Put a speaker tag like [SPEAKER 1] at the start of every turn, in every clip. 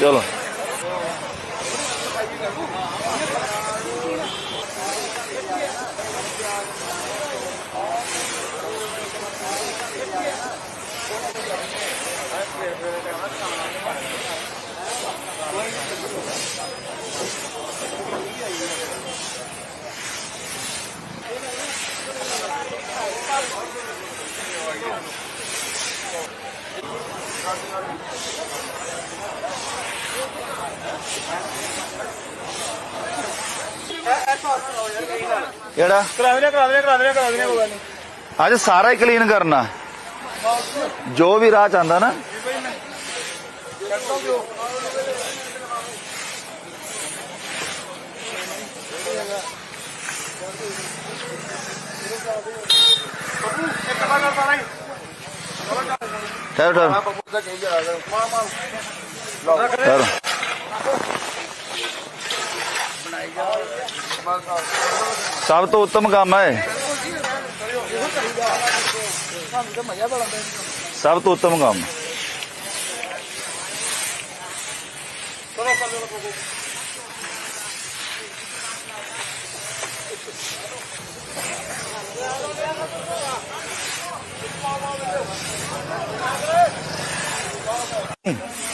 [SPEAKER 1] ਚਲੋ ਕਿਹੜਾ?
[SPEAKER 2] ਕਰਾ ਦੇ ਕਰਾ ਦੇ ਕਰਾ ਦੇ ਕਰਾ ਦੇ ਕੋਈ ਗੱਲ ਨਹੀਂ
[SPEAKER 1] ਅੱਜ ਸਾਰਾ ਹੀ ਕਲੀਨ ਕਰਨਾ। ਜੋ ਵੀ ਰਾਹ ਚ ਆਂਦਾ ਨਾ। ਠਹਿਰ ਠਹਿਰ। ਠਹਿਰ। ਸਭ ਤੋਂ ਉੱਤਮ ਕੰਮ ਹੈ। ਸਭ ਤੋਂ ਉੱਤਮ ਕੰਮ। ਆ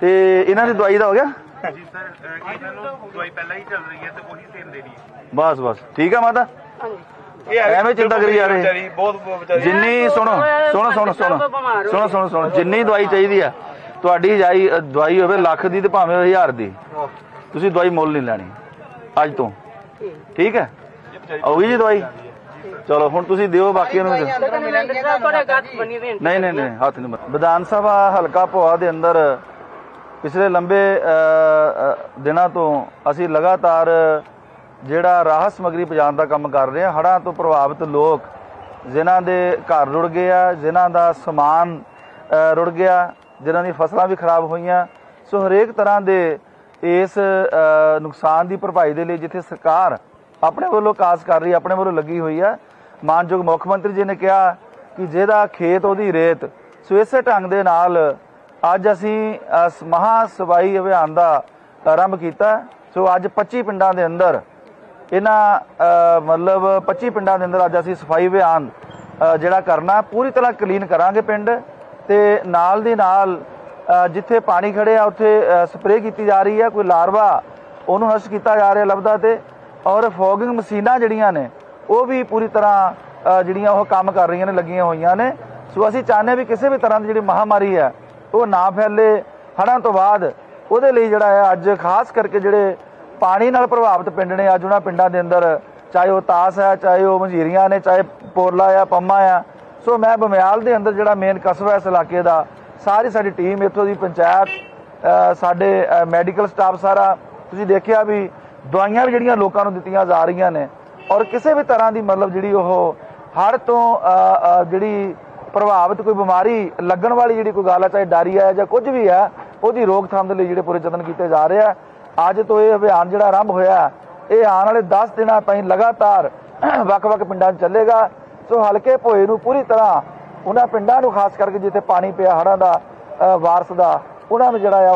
[SPEAKER 1] ਤੇ ਇਹਨਾਂ ਦੀ ਦਵਾਈ ਦਾ ਹੋ ਗਿਆ?
[SPEAKER 2] ਜੀ ਸਰ ਇਹਨਾਂ ਨੂੰ ਦਵਾਈ ਪਹਿਲਾਂ ਹੀ ਚੱਲ ਰਹੀ ਹੈ ਤੇ ਉਹੀ ਸੇਮ ਦੇਣੀ ਹੈ।
[SPEAKER 1] ਬਸ ਬਸ। ਠੀਕ ਆ ਮਾਤਾ?
[SPEAKER 2] ਇਹ
[SPEAKER 1] ਐਵੇਂ ਚਿੰਤਾ ਕਰੀ ਜਾ ਰਹੇ।
[SPEAKER 2] ਵਿਚਾਰੀ ਬਹੁਤ ਵਿਚਾਰੀ
[SPEAKER 1] ਜਿੰਨੀ ਸੁਣੋ ਸੁਣੋ ਸੁਣੋ ਸੁਣੋ ਸੁਣੋ ਸੁਣੋ ਸੁਣੋ। ਜਿੰਨੀ ਦਵਾਈ ਚਾਹੀਦੀ ਆ ਤੁਹਾਡੀ ਜਾਈ ਦਵਾਈ ਹੋਵੇ ਲੱਖ ਦੀ ਤੇ ਭਾਵੇਂ ਹਜ਼ਾਰ ਦੀ। ਤੁਸੀਂ ਦਵਾਈ ਮੁੱਲ ਨਹੀਂ ਲੈਣੀ ਅੱਜ ਤੋਂ। ਠੀਕ। ਹੈ? ਹੋਗੀ ਜੀ ਦਵਾਈ? ਚਲੋ ਹੁਣ ਤੁਸੀਂ ਦਿਓ ਬਾਕੀਆਂ ਨੂੰ ਨਹੀਂ ਨਹੀਂ ਨਹੀਂ ਹੱਥ ਨਹੀਂ ਵਿਧਾਨ ਸਭਾ ਹਲਕਾ ਭੋਆ ਦੇ ਅੰਦਰ। ਪਿਛਲੇ ਲੰਬੇ ਦਿਨਾਂ ਤੋਂ ਅਸੀਂ ਲਗਾਤਾਰ ਜਿਹੜਾ ਰਾਹਤ ਸਮਗਰੀ ਪਹੁੰਚਾਉਣ ਦਾ ਕੰਮ ਕਰ ਰਹੇ ਹਾਂ, ਹੜ੍ਹਾਂ ਤੋਂ ਪ੍ਰਭਾਵਿਤ ਲੋਕ ਜਿਨ੍ਹਾਂ ਦੇ ਘਰ ਰੁੜ ਗਏ ਆ, ਜਿਨ੍ਹਾਂ ਦਾ ਸਮਾਨ ਰੁੜ ਗਿਆ, ਜਿਨ੍ਹਾਂ ਦੀ ਫਸਲਾਂ ਵੀ ਖਰਾਬ ਹੋਈਆਂ। ਸੋ ਹਰੇਕ ਤਰ੍ਹਾਂ ਦੇ ਇਸ ਨੁਕਸਾਨ ਦੀ ਭਰਪਾਈ ਦੇ ਲਈ ਜਿੱਥੇ ਸਰਕਾਰ ਆਪਣੇ ਵੱਲੋਂ ਕਾਸ ਕਰ ਰਹੀ ਆਪਣੇ ਵੱਲੋਂ ਲੱਗੀ ਹੋਈ ਆ ਮਾਨਯੋਗ ਮੁੱਖ ਮੰਤਰੀ ਜੀ ਨੇ ਕਿਹਾ ਕਿ ਜਿਹਦਾ ਖੇਤ ਉਹਦੀ ਰੇਤ ਸੋ ਇਸੇ ਢੰਗ ਦੇ ਨਾਲ ਅੱਜ ਅਸੀਂ ਇਸ ਮਹਾ ਸਫ਼ਾਈ ਅਭਿਆਨ ਦਾ ਆਰੰਭ ਕੀਤਾ। ਸੋ ਅੱਜ 25 ਪਿੰਡਾਂ ਦੇ ਅੰਦਰ ਇਹਨਾਂ ਮਤਲਬ 25 ਪਿੰਡਾਂ ਦੇ ਅੰਦਰ ਅੱਜ ਅਸੀਂ ਸਫ਼ਾਈ ਅਭਿਆਨ ਜਿਹੜਾ ਕਰਨਾ, ਪੂਰੀ ਤਰ੍ਹਾਂ ਕਲੀਨ ਕਰਾਂਗੇ ਪਿੰਡ ਤੇ ਨਾਲ ਦੀ ਨਾਲ ਜਿੱਥੇ ਪਾਣੀ ਖੜਿਆ ਉੱਥੇ ਸਪਰੇਅ ਕੀਤੀ ਜਾ ਰਹੀ ਹੈ, ਕੋਈ ਲਾਰਵਾ ਉਹਨੂੰ ਨਸ਼ਟ ਕੀਤਾ ਜਾ ਰਿਹਾ ਲੱਭਦਾ ਤੇ ਔਰ ਫੋਗਿੰਗ ਮਸ਼ੀਨਾਂ ਜਿਹੜੀਆਂ ਨੇ, ਉਹ ਵੀ ਪੂਰੀ ਤਰ੍ਹਾਂ ਜਿਹੜੀਆਂ ਉਹ ਕੰਮ ਕਰ ਰਹੀਆਂ ਨੇ, ਲੱਗੀਆਂ ਹੋਈਆਂ ਨੇ। ਸੋ ਅਸੀਂ ਚਾਹੁੰਦੇ ਵੀ ਕਿਸੇ ਵੀ ਤਰ੍ਹਾਂ ਦੀ ਜਿਹੜੀ ਮਹਾਮਾਰੀ ਹੈ ਉਹ ਨਾ ਫੈਲੇ। ਹੜ੍ਹਾਂ ਤੋਂ ਬਾਅਦ ਉਹਦੇ ਲਈ ਜਿਹੜਾ ਹੈ, ਅੱਜ ਖਾਸ ਕਰਕੇ ਜਿਹੜੇ ਪਾਣੀ ਨਾਲ ਪ੍ਰਭਾਵਿਤ ਪਿੰਡ ਨੇ, ਅੱਜ ਉਹਨਾਂ ਪਿੰਡਾਂ ਦੇ ਅੰਦਰ ਚਾਹੇ ਉਹ ਤਾਸ ਹੈ, ਚਾਹੇ ਉਹ ਮਝੀਰੀਆਂ ਨੇ, ਚਾਹੇ ਪੋਰਲਾ ਆ ਪੰਮਾ ਆ ਸੋ ਮੈਂ ਬਮਿਆਲ ਦੇ ਅੰਦਰ ਜਿਹੜਾ ਮੇਨ ਕਸਬਾ ਇਸ ਇਲਾਕੇ ਦਾ, ਸਾਰੀ ਸਾਡੀ ਟੀਮ ਇੱਥੋਂ ਦੀ ਪੰਚਾਇਤ ਸਾਡੇ ਮੈਡੀਕਲ ਸਟਾਫ ਸਾਰਾ, ਤੁਸੀਂ ਦੇਖਿਆ ਵੀ ਦਵਾਈਆਂ ਵੀ ਜਿਹੜੀਆਂ ਲੋਕਾਂ ਨੂੰ ਦਿੱਤੀਆਂ ਜਾ ਰਹੀਆਂ ਨੇ। ਔਰ ਕਿਸੇ ਵੀ ਤਰ੍ਹਾਂ ਦੀ ਮਤਲਬ ਜਿਹੜੀ ਉਹ ਹੜ੍ਹ ਤੋਂ ਜਿਹੜੀ ਪ੍ਰਭਾਵਿਤ ਕੋਈ ਬਿਮਾਰੀ ਲੱਗਣ ਵਾਲੀ ਜਿਹੜੀ ਕੋਈ ਗੱਲ ਹੈ ਚਾਹੇ ਡਾਰੀਆ ਹੈ ਜਾਂ ਕੁਝ ਵੀ ਹੈ ਉਹਦੀ ਰੋਕਥਾਮ ਦੇ ਲਈ ਜਿਹੜੇ ਪੂਰੇ ਯਤਨ ਕੀਤੇ ਜਾ ਰਹੇ ਆ। ਅੱਜ ਤੋਂ ਇਹ ਅਭਿਆਨ ਜਿਹੜਾ ਆਰੰਭ ਹੋਇਆ, ਇਹ ਆਉਣ ਵਾਲੇ 10 ਦਿਨਾਂ ਤਾਈਂ ਲਗਾਤਾਰ ਵੱਖ-ਵੱਖ ਪਿੰਡਾਂ 'ਚ ਚੱਲੇਗਾ। ਸੋ ਹਲਕੇ ਭੋਏ ਨੂੰ ਪੂਰੀ ਤਰ੍ਹਾਂ ਉਹਨਾਂ ਪਿੰਡਾਂ ਨੂੰ, ਖਾਸ ਕਰਕੇ ਜਿੱਥੇ ਪਾਣੀ ਪਿਆ ਹੜ੍ਹਾਂ ਦਾ ਵਾਰਸ ਦਾ, ਉਹਨਾਂ ਨੂੰ ਜਿਹੜਾ ਆ